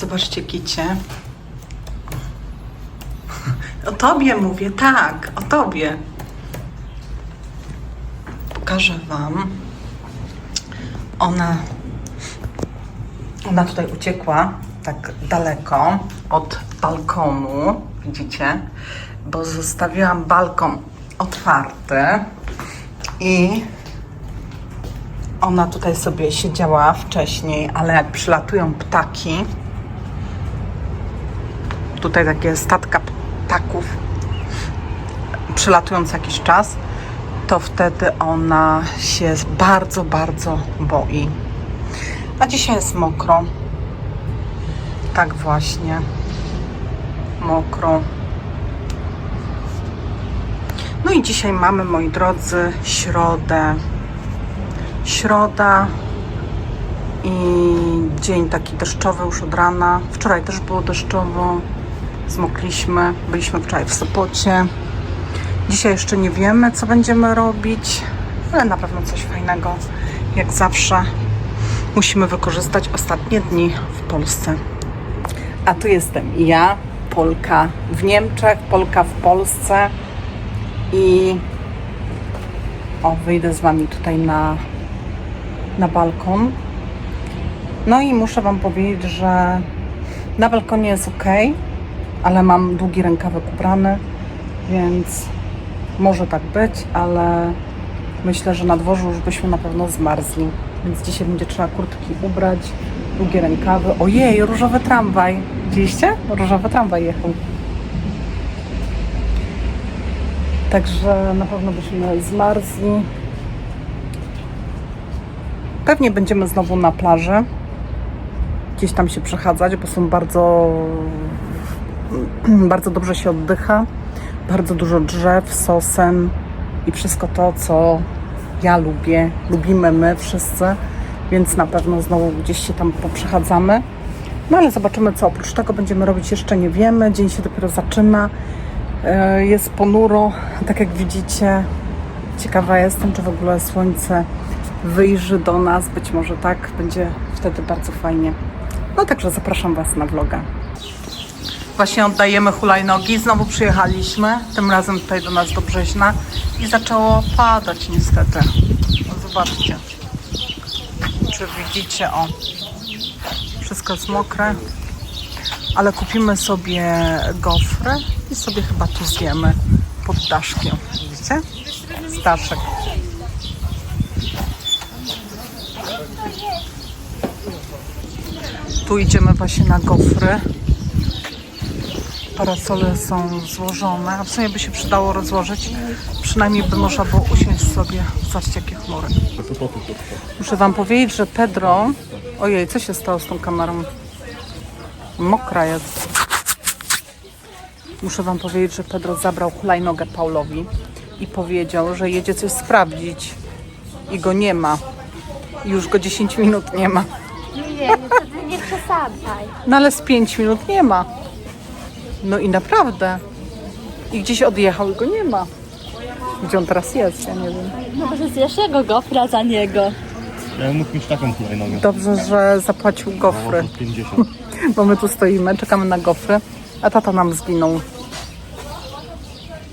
Zobaczcie, kicie. O tobie mówię, tak, o tobie. Pokażę wam. Ona, ona tutaj uciekła tak daleko od balkonu, widzicie? Bo zostawiłam balkon otwarty i ona tutaj sobie siedziała wcześniej, ale jak przylatują ptaki, tutaj takie statka ptaków przylatują co jakiś czas, to wtedy ona się bardzo, bardzo boi. A dzisiaj jest mokro. Tak właśnie. Mokro. No i dzisiaj mamy, moi drodzy, środę. Środa i dzień taki deszczowy już od rana. Wczoraj też było deszczowo. Zmokliśmy. Byliśmy wczoraj w Sopocie. Dzisiaj jeszcze nie wiemy, co będziemy robić, ale na pewno coś fajnego. Jak zawsze musimy wykorzystać ostatnie dni w Polsce. A tu jestem ja, Polka w Niemczech, Polka w Polsce i o, wyjdę z Wami tutaj na, na balkon. No i muszę Wam powiedzieć, że na balkonie jest ok, ale mam długi rękawek ubrany, więc może tak być, ale myślę, że na dworzu już byśmy na pewno zmarzli. Więc dzisiaj będzie trzeba kurtki ubrać, długie rękawy. Ojej, różowy tramwaj. Widzieliście? Różowy tramwaj jechał. Także na pewno byśmy zmarzli. Pewnie będziemy znowu na plaży. Gdzieś tam się przechadzać, bo są bardzo, bardzo dobrze się oddycha. Bardzo dużo drzew, sosen i wszystko to, co ja lubię, lubimy my wszyscy, więc na pewno znowu gdzieś się tam poprzechadzamy. No ale zobaczymy, co oprócz tego będziemy robić, jeszcze nie wiemy. Dzień się dopiero zaczyna. E, Jest ponuro, tak jak widzicie. Ciekawa jestem, czy w ogóle słońce wyjrzy do nas. Być może tak, będzie wtedy bardzo fajnie. No także zapraszam Was na vloga. Właśnie oddajemy hulajnogi. Znowu przyjechaliśmy, tym razem tutaj do nas do Brzeźna i zaczęło padać niestety. No zobaczcie. Czy widzicie, o. Wszystko jest mokre. Ale kupimy sobie gofry i sobie chyba tu zjemy pod daszkiem. Widzicie? Staszek. Tu idziemy właśnie na gofry parasole są złożone, a w sumie by się przydało rozłożyć. Przynajmniej by można było usiąść sobie. Zobaczcie, jakie chmury. Muszę Wam powiedzieć, że Pedro... Ojej, co się stało z tą kamerą? Mokra jest. Muszę Wam powiedzieć, że Pedro zabrał hulajnogę Paulowi i powiedział, że jedzie coś sprawdzić i go nie ma. I już go 10 minut nie ma. Nie, nie, nie przesadzaj. No ale z 5 minut nie ma. No i naprawdę. I gdzieś odjechał i go nie ma. Gdzie on teraz jest? Ja nie wiem. Może zjesz jego gofra za niego. Ja mógł mieć taką hulajnogę. Dobrze, że zapłacił gofry, No, 50. bo my tu stoimy, czekamy na gofry, a tata nam zginął.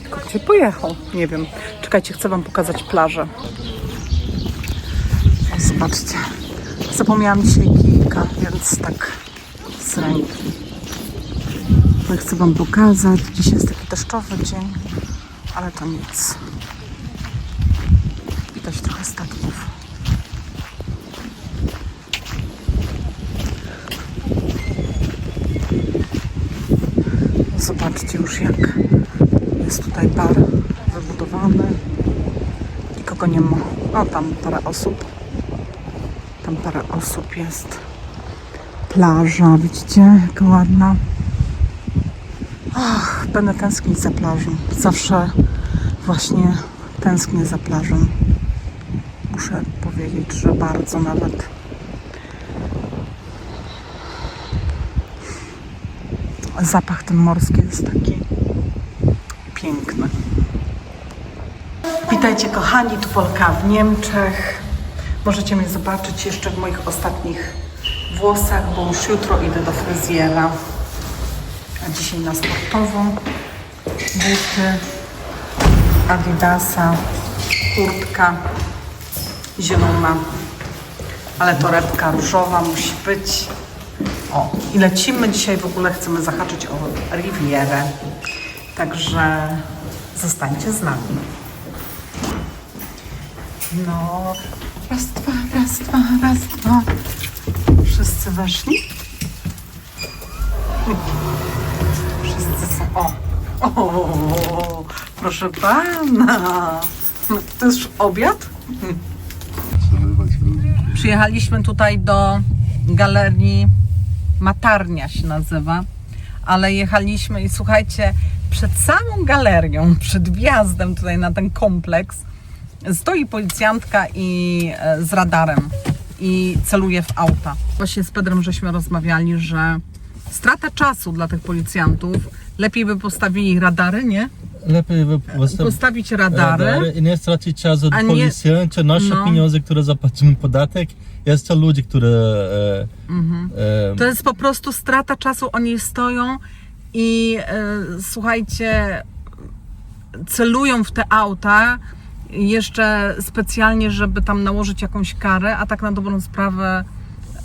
Tylko gdzie pojechał? Nie wiem. Czekajcie, chcę wam pokazać plażę. O, zobaczcie. Zapomniałam dzisiaj kijka, więc tak z ręki. Chcę wam pokazać. Dzisiaj jest taki deszczowy dzień, ale to nic. Widać trochę statków. Zobaczcie już jak jest tutaj bar wybudowany. Nikogo nie ma. O, tam parę osób. Tam parę osób jest. Plaża, widzicie? Jaka ładna. Ach, będę tęsknić za plażą. Zawsze właśnie tęsknię za plażą. Muszę powiedzieć, że bardzo nawet. Zapach ten morski jest taki piękny. Witajcie kochani, tu Polka w Niemczech. Możecie mnie zobaczyć jeszcze w moich ostatnich włosach, bo już jutro idę do fryzjera. Dzisiaj na sportową. Buty, adidasa, kurtka zielona, ale torebka różowa musi być. O, i lecimy dzisiaj w ogóle, chcemy zahaczyć o Rivierę. Także zostańcie z nami. No, raz, dwa, raz, dwa, raz, dwa. Wszyscy weszli? Są. O! O! Proszę pana! To już obiad? Przyjechaliśmy tutaj do galerii Matarnia się nazywa, ale jechaliśmy i słuchajcie, przed samą galerią, przed wjazdem tutaj na ten kompleks stoi policjantka i e, z radarem i celuje w auta. Właśnie z Pedrem żeśmy rozmawiali, że strata czasu dla tych policjantów, lepiej by postawili radary, nie? Lepiej wy- wystaw- Postawić radary. i nie stracić czasu A od nie- policjanta, nasze no. pieniądze, które zapłacimy podatek, jest to ludzie, które e, e, To jest po prostu strata czasu. Oni stoją i e, słuchajcie, celują w te auta jeszcze specjalnie, żeby tam nałożyć jakąś karę, a tak na dobrą sprawę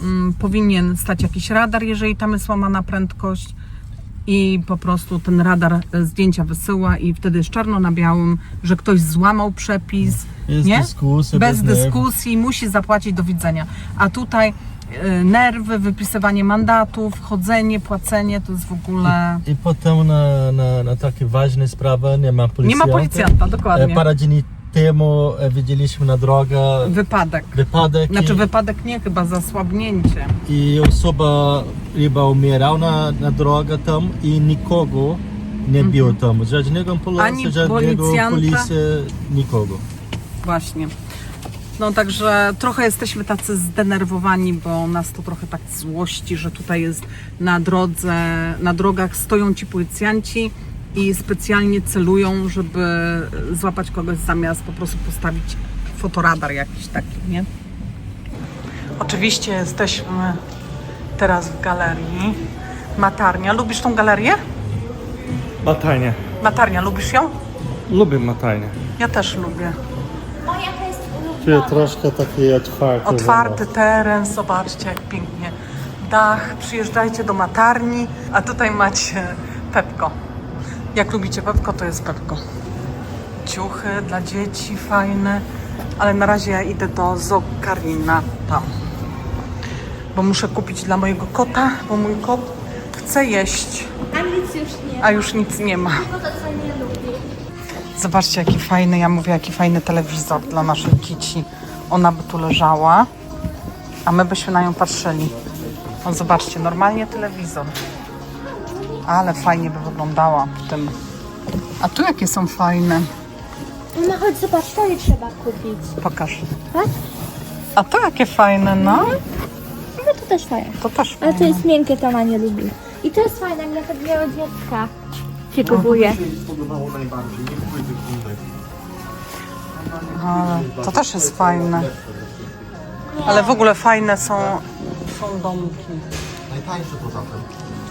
mm, powinien stać jakiś radar, jeżeli tam jest łamana prędkość i po prostu ten radar e, zdjęcia wysyła i wtedy jest czarno na białym, że ktoś złamał przepis, Jest nie? dyskusja, bez bez nerw. dyskusji, musi zapłacić do widzenia. A tutaj e, nerwy, wypisywanie mandatów, chodzenie, płacenie, to jest w ogóle... i potem na, na, na takie ważne sprawy nie ma Nie policjanta. ma policjanta, E, dokładnie. Parę dni temu e, widzieliśmy na drogę Wypadek. wypadek Znaczy i, wypadek nie, chyba zasłabnięcie. i osoba chyba umierała na, na drogę tam i nikogo nie było tam. Żadnego Mhm. Ani policji, żadnego policjanta. policji, nikogo. Właśnie. No także trochę jesteśmy tacy zdenerwowani, bo nas to trochę tak złości, że tutaj jest na drodze, na drogach stoją ci policjanci i specjalnie celują, żeby złapać kogoś zamiast po prostu postawić fotoradar jakiś taki, nie? Oczywiście jesteśmy teraz w galerii Matarnia. Lubisz tą galerię? Matajnie. Matarnia, lubisz ją? Lubię matajnie. Ja też lubię. Moja to jest Czyli ulubiona. troszkę taki otwarty. Otwarty teren, zobaczcie jak pięknie. Dach, przyjeżdżajcie do Matarni, a tutaj macie Pepko. Jak lubicie Pepko, to jest Pepko. Ciuchy dla dzieci fajne, ale na razie ja idę do Zokarina tam. Bo muszę kupić dla mojego kota, bo mój kot chce jeść, A nic już nie. a już nic nie ma. Zobaczcie, jaki fajny, ja mówię, jaki fajny telewizor dla naszej kici. Ona by tu leżała, a my byśmy na nią patrzyli. O, zobaczcie, normalnie telewizor. Ale fajnie by wyglądała w tym. A tu jakie są fajne? No chodź, zobacz, to je trzeba kupić. Pokaż. Tak? A to jakie fajne, no. No to też fajne. To też Ale to jest miękkie, to ona nie lubi. I to jest fajne, jak na takiego dziecka się kupuje. Ale to też jest fajne. Ale w ogóle fajne są, są domki. Najtańsze poza tym.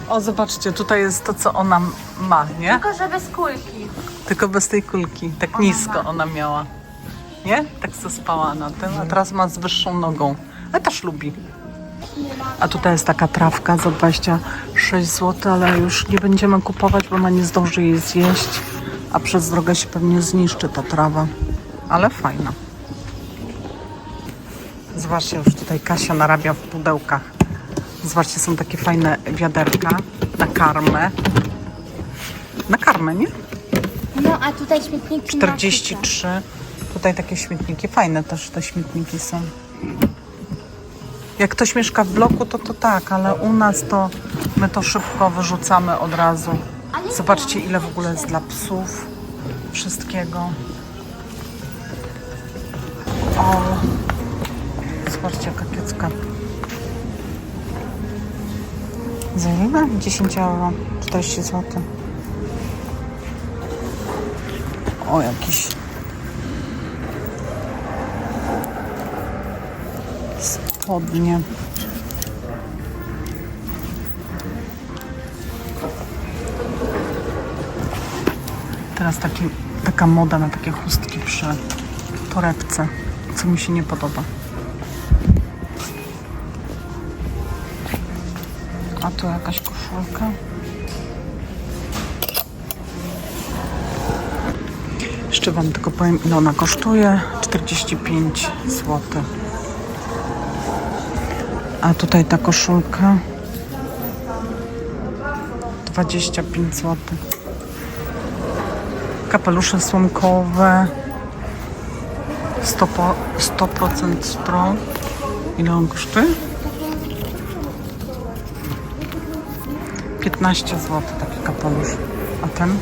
O, zobaczcie, tutaj jest to, co ona ma, nie? Tylko, że bez kulki. Tylko bez tej kulki. Tak nisko ona miała. Nie? Tak co spała na tym, a teraz ma z wyższą nogą. Ale też lubi. A tutaj jest taka trawka za 26 zł, ale już nie będziemy kupować, bo ona nie zdąży jej zjeść, a przez drogę się pewnie zniszczy ta trawa. Ale fajna. Zobaczcie, już tutaj Kasia narabia w pudełkach. Zobaczcie, są takie fajne wiaderka na karmę. Na karmę, nie? No, a tutaj śmietniki na 43. Tutaj takie śmietniki. Fajne też te śmietniki są. Jak ktoś mieszka w bloku, to to tak, ale u nas to my to szybko wyrzucamy od razu. Zobaczcie, ile w ogóle jest dla psów. Wszystkiego. O, zobaczcie, jaka kiecka. Za ile? 10 euro, 40 zł. O, jakiś zachodnie. Teraz taki, taka moda na takie chustki przy torebce, co mi się nie podoba. A tu jakaś koszulka. Jeszcze Wam tylko powiem, ile ona kosztuje. 45 zł. A tutaj ta koszulka 25 zł. Kapelusze słomkowe 100%, po- 100% stron. Ile on kosztuje? 15 zł taki kapelusz. A ten?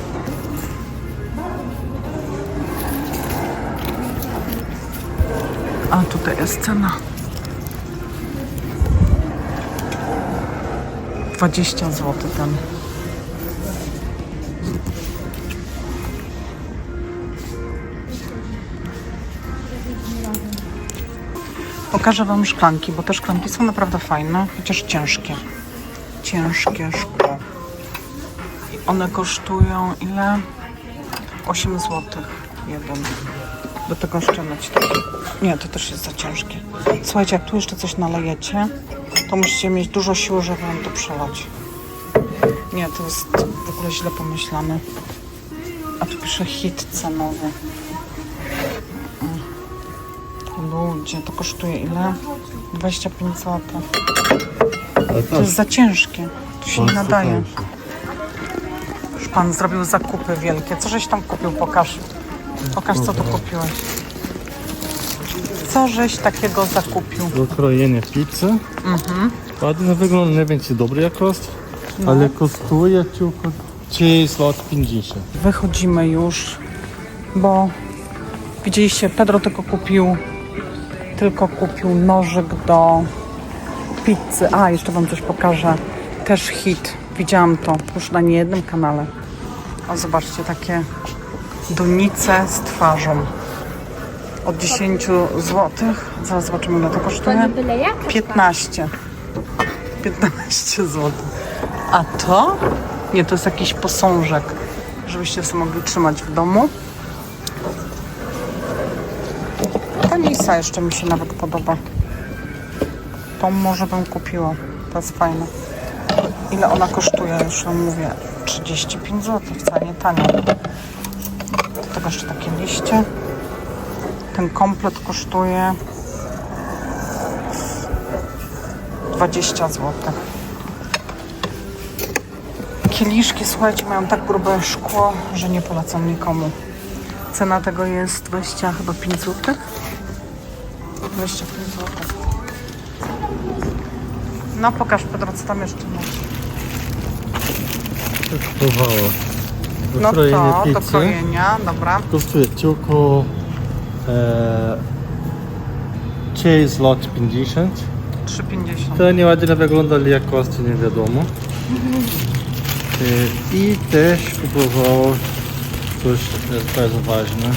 A tutaj jest cena. 20 zł ten. Pokażę Wam szklanki, bo te szklanki są naprawdę fajne, chociaż ciężkie. Ciężkie szkło. I one kosztują ile? 8 zł jeden. Do tego taki. Nie, to też jest za ciężkie. Słuchajcie, jak tu jeszcze coś nalejecie, to musicie mieć dużo siły, żeby wam to przelać. Nie, to jest w ogóle źle pomyślane. A tu pisze hit cenowy. Mm. Ludzie, to kosztuje ile? 25 zł. To jest za ciężkie. To się nie nadaje. Już pan zrobił zakupy wielkie. Co żeś tam kupił? Pokaż. Pokaż, co tu kupiłeś. Co żeś takiego zakupił? Do krojenia pizzy. Ładnie wygląda, nie wiem czy dobry jakość, ale kosztuje tylko 3 zł 50. Wychodzimy już, bo widzieliście, Pedro tylko kupił tylko kupił nożyk do pizzy. A, jeszcze wam coś pokażę. Też hit. Widziałam to już na niejednym kanale. O, zobaczcie, takie donice z twarzą. Od 10 zł. Zaraz zobaczymy, ile to kosztuje. nie byle jaka. 15. 15 zł. A to? Nie, to jest jakiś posążek, żebyście sobie mogli trzymać w domu. Ta Nisa jeszcze mi się nawet podoba. Tą może bym kupiła. To jest fajne. Ile ona kosztuje? Już wam mówię. 35 zł, wcale nie tanio. Do tego jeszcze takie liście. Ten komplet kosztuje 20 zł. Kieliszki, słuchajcie, mają tak grube szkło, że nie polecam nikomu. Cena tego jest 20 chyba 5 zł. 25 zł. No pokaż Pedro, co tam jeszcze masz. Kosztowało. Do No krojenia to, do krojenia, dobra. kosztuje tylko e, 3 zł 50. 3,50. To nieładnie wygląda, ale jakości nie wiadomo. E, I też kupowało coś bardzo ważne.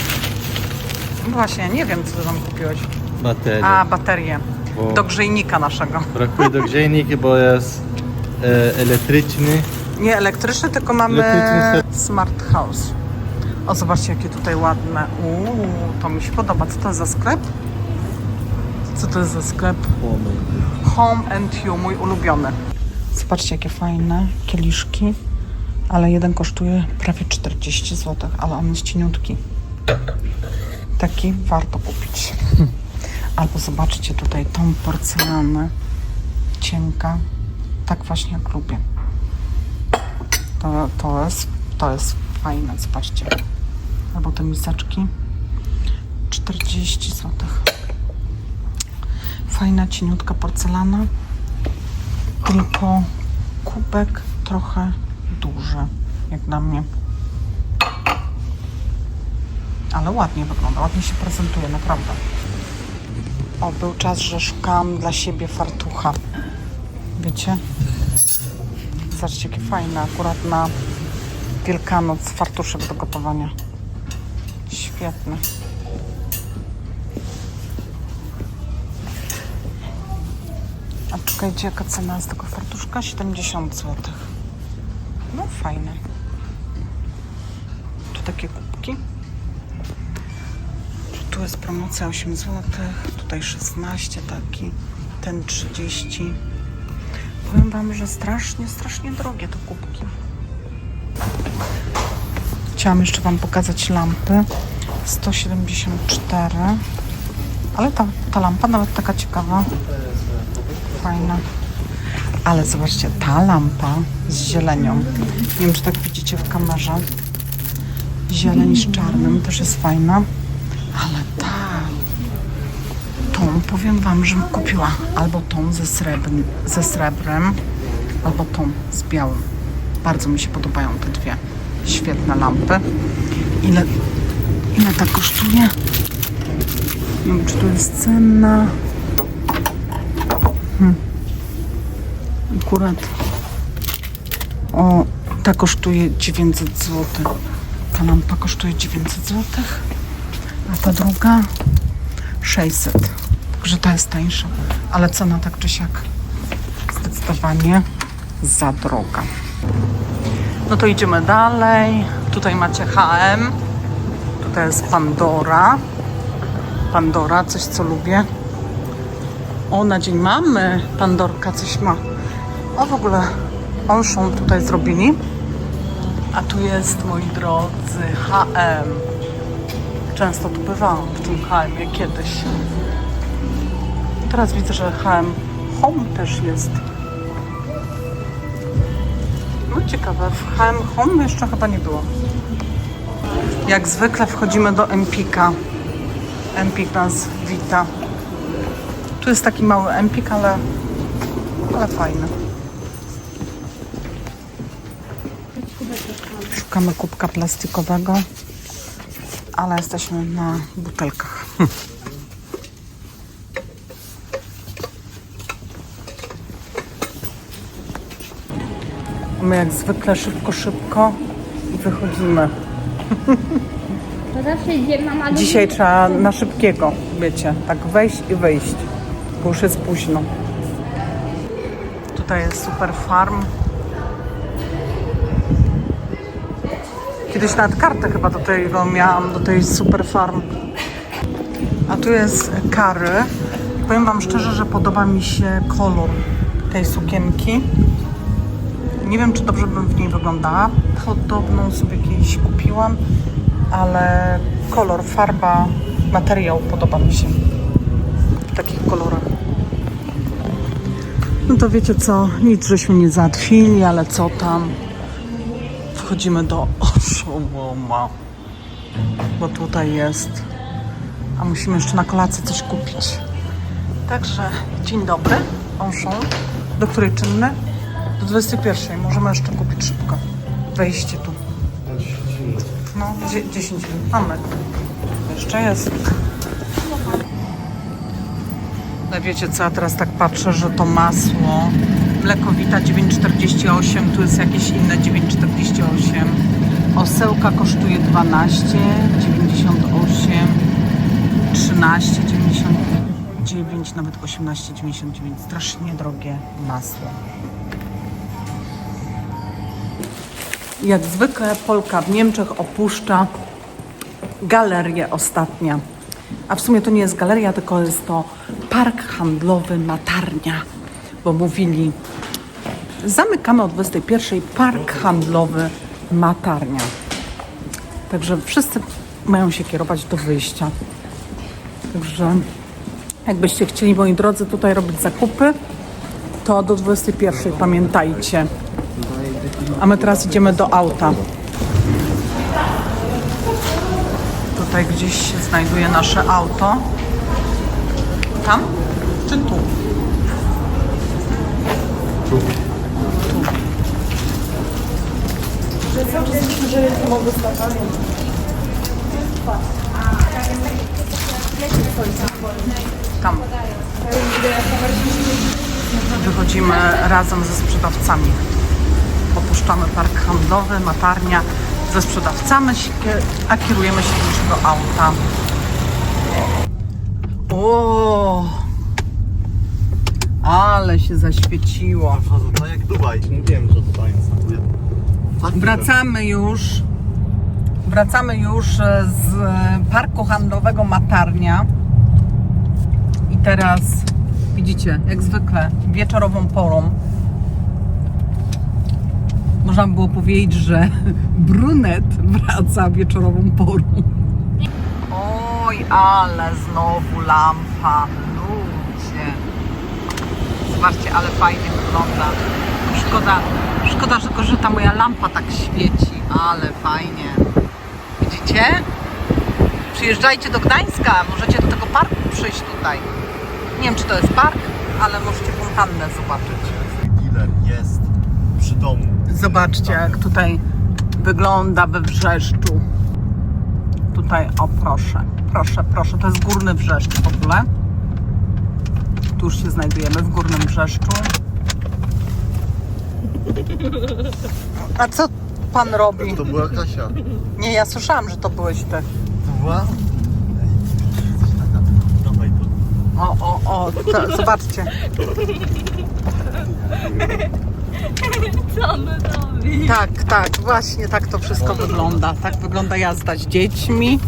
Właśnie, nie wiem, co tam kupiłeś. Bateria. A, baterię. Bo Do grzejnika naszego. brakuje do grzejniki, bo jest e, elektryczny. Nie elektryczny, tylko mamy smart house. O, zobaczcie, jakie tutaj ładne. Uuu, to mi się podoba. Co to jest za sklep? Co to jest za sklep? Home and You, mój ulubiony. Zobaczcie, jakie fajne kieliszki. Ale jeden kosztuje prawie 40 zł, ale on jest cieniutki. Taki warto kupić. Albo zobaczcie tutaj tą porcelanę. Cienka. Tak właśnie jak lubię. To, to, jest, to jest fajne, zobaczcie. Albo te miseczki. 40 zł. Fajna, cieniutka porcelana. Tylko kubek trochę duży, jak dla mnie. Ale ładnie wygląda, ładnie się prezentuje, naprawdę. O, był czas, że szukałam dla siebie fartucha. Wiecie? Zobaczcie, jakie fajne, akurat na Wielkanoc fartuszek do gotowania. Świetny. A czekajcie, jaka cena jest tego fartuszka? 70 zł. No fajne. Tu takie kubki. Tu jest promocja 8 zł, tutaj 16 taki, ten 30. Powiem Wam, że strasznie, strasznie drogie te kubki. Chciałam jeszcze Wam pokazać lampy. 174. Ale ta, ta lampa nawet taka ciekawa. Fajna. Ale zobaczcie, ta lampa z zielenią. Nie wiem, czy tak widzicie w kamerze. Zieleń z czarnym też jest fajna. Ale ta, tą powiem Wam, żebym kupiła albo tą ze, srebrn, ze srebrem, albo tą z białym. Bardzo mi się podobają te dwie świetne lampy. Ile, ile ta kosztuje? Nie wiem, czy to jest cenna. Hmm. Akurat. O, ta kosztuje 900 zł. Ta lampa kosztuje 900 zł. A ta druga 600. Także ta jest tańsza. Ale cena tak czy siak zdecydowanie za droga. No to idziemy dalej. Tutaj macie HM. Tutaj jest Pandora. Pandora, coś co lubię. O, na dzień mamy Pandorka coś ma. O, w ogóle olszą tutaj zrobili. A tu jest, moi drodzy, HM. Często tu bywałam w tym HM kiedyś. Teraz widzę, że HM Home też jest. No ciekawe, w HM Home jeszcze chyba nie było. Jak zwykle wchodzimy do Empika. Empik nas wita. Tu jest taki mały Empik, ale, ale fajny. Szukamy kubka plastikowego, ale jesteśmy na butelkach. My jak zwykle szybko, szybko i wychodzimy. To zawsze idziemy, mama Dzisiaj trzeba na szybkiego, wiecie, tak wejść i wyjść, bo już jest późno. Tutaj jest super farm. Kiedyś nawet kartę chyba do tego miałam, do tej super farm. A tu jest kary. Powiem Wam szczerze, że podoba mi się kolor tej sukienki. Nie wiem, czy dobrze bym w niej wyglądała. Podobną sobie kiedyś kupiłam, ale kolor, farba, materiał podoba mi się w takich kolorach. No to wiecie co, nic żeśmy nie załatwili, ale co tam? Wchodzimy do oszołoma, bo tutaj jest, a musimy jeszcze na kolację coś kupić. Także dzień dobry, Onszą. Do której czynny? Do 21. Możemy jeszcze kupić szybko. Wejście tu. No, dzie- 10 minut mamy. Jeszcze jest. No wiecie co, ja teraz tak patrzę, że to masło mlekowita 9,48, tu jest jakieś inne 9,48. Osełka kosztuje 12,98, 13,99, nawet 18,99. Strasznie drogie masło. Jak zwykle Polka w Niemczech opuszcza galerię ostatnia. A w sumie to nie jest galeria, tylko jest to park handlowy Matarnia. Bo mówili, zamykamy o 21 park handlowy Matarnia. Także wszyscy mają się kierować do wyjścia. Także jakbyście chcieli, moi drodzy, tutaj robić zakupy, to do 21 pamiętajcie. A my teraz idziemy do auta. Tutaj gdzieś się znajduje nasze auto. Tam? Czy tu? Tu. Tam. Wychodzimy razem ze sprzedawcami opuszczamy park handlowy, matarnia ze sprzedawcami, a kierujemy się do naszego auta. O, ale się zaświeciło. To jak Dubaj. Nie wiem, że to jest. Wracamy już. Wracamy już e, z e, parku handlowego Matarnia. I teraz widzicie, jak zwykle, wieczorową porą. Można by było powiedzieć, że brunet wraca wieczorową porą. Oj, ale znowu lampa. Ludzie. Zobaczcie, ale fajnie wygląda. Szkoda, szkoda, że tylko, że ta moja lampa tak świeci, ale fajnie. Widzicie? Przyjeżdżajcie do Gdańska, możecie do tego parku przyjść tutaj. Nie wiem, czy to jest park, ale możecie fontannę zobaczyć. Dealer jest przy domu. Zobaczcie, jak tutaj wygląda we Wrzeszczu. Tutaj, o proszę, proszę, proszę, to jest Górny Wrzeszcz w ogóle. Tu już się znajdujemy w Górnym Wrzeszczu. A co pan robi? To była Kasia. Nie, ja słyszałam, że to byłeś ty. To była? O, o, o, to, zobaczcie. Co robi? Tak, tak, właśnie tak to wszystko wygląda. Tak wygląda jazda z dziećmi.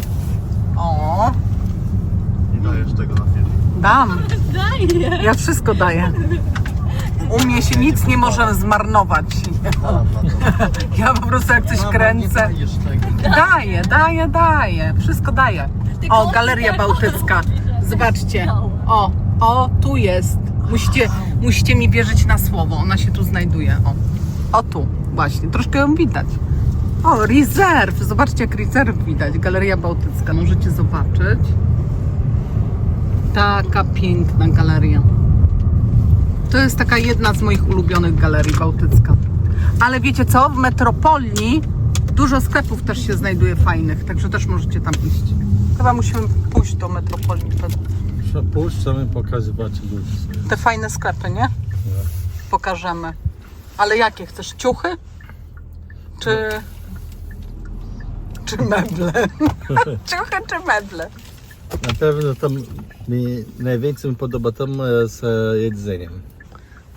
O, Nie dajesz tego na film. dam. Daję. Ja wszystko daję. U mnie się nic nie może zmarnować. Mam na to. Ja po prostu jak coś kręcę. Nie dajesz tego. Daję, daję, daję. Wszystko daję. O, Galeria Bałtycka. Zobaczcie. O, o, tu jest. Musicie, musicie mi wierzyć na słowo. Ona się tu znajduje. O, o tu właśnie. Troszkę ją widać. O, rezerw. Zobaczcie, jak rezerw widać. Galeria Bałtycka. Możecie zobaczyć. Taka piękna galeria. To jest taka jedna z moich ulubionych galerii bałtycka. Ale wiecie co? W metropolii dużo sklepów też się znajduje fajnych, także też możecie tam iść. Chyba musimy pójść do metropolii wtedy. Przepuszczamy pokazywać ludzi. Te fajne sklepy, nie? Pokażemy. Ale jakie chcesz? Ciuchy? Czy... Czy meble? Ciuchy czy meble? Na pewno tam mi najwięcej podoba tam e, z e, jedzeniem.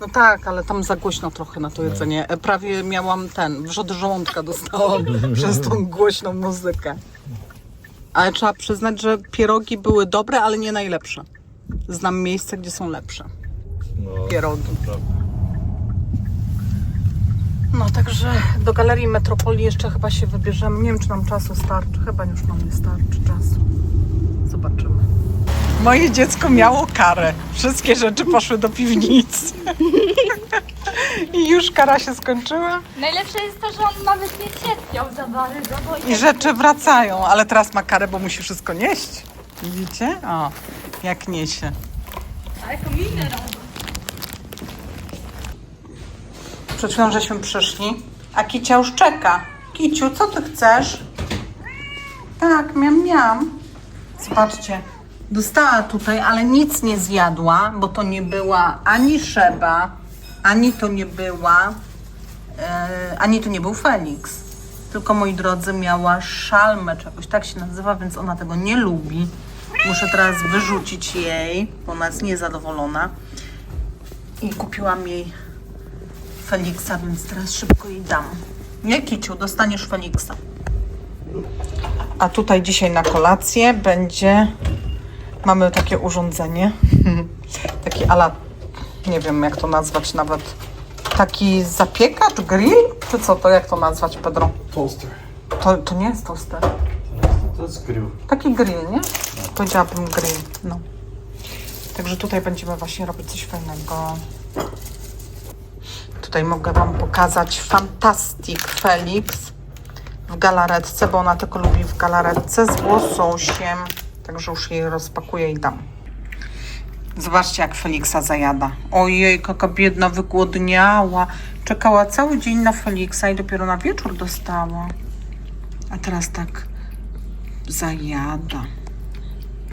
No tak, ale tam za głośno trochę na to jedzenie. E, Prawie miałam ten, wrzod żołądka dostałam przez tą głośną muzykę. Ale trzeba przyznać, że pierogi były dobre, ale nie najlepsze. Znam miejsca, gdzie są lepsze No, pierogi. prawda. No także do Galerii Metropolii jeszcze chyba się wybierzemy. Nie wiem, czy nam czasu starczy. Chyba już nam nie starczy czasu. Zobaczymy. Moje dziecko miało karę. Wszystkie rzeczy poszły do piwnicy. I już kara się skończyła. Najlepsze jest to, że on nawet nie cierpiał za bardzo, bo I rzeczy wracają, ale teraz ma karę, bo musi wszystko nieść. Widzicie? O, jak niesie. Ale kominę robi. Przed chwilą żeśmy przyszli, a Kicia już czeka. Kiciu, co ty chcesz? Tak, miam, miam. Zobaczcie, dostała tutaj, ale nic nie zjadła, bo to nie była ani Szeba, ani to nie była, e, ani to nie był Felix. Tylko, moi drodzy, miała szalmę czegoś, tak się nazywa, więc ona tego nie lubi. Muszę teraz wyrzucić jej, bo ona jest niezadowolona. I kupiłam jej Feliksa, więc teraz szybko jej dam. Nie, Kiciu, dostaniesz Feliksa. A tutaj dzisiaj na kolację będzie. Mamy takie urządzenie. Taki ala, nie wiem jak to nazwać nawet. Taki zapiekacz, grill? Czy co to, jak to nazwać, Pedro? Toaster. To, to nie jest toster. To jest grill. Taki grill, nie? Powiedziałabym grill, no. Także tutaj będziemy właśnie robić coś fajnego. Tutaj mogę Wam pokazać Fantastic Felix w galaretce, bo ona tylko lubi w galaretce z łososiem. Także już jej rozpakuję i dam. Zobaczcie, jak Feliksa zajada. Ojej, jaka biedna, wygłodniała. Czekała cały dzień na Feliksa i dopiero na wieczór dostała. A teraz tak zajada.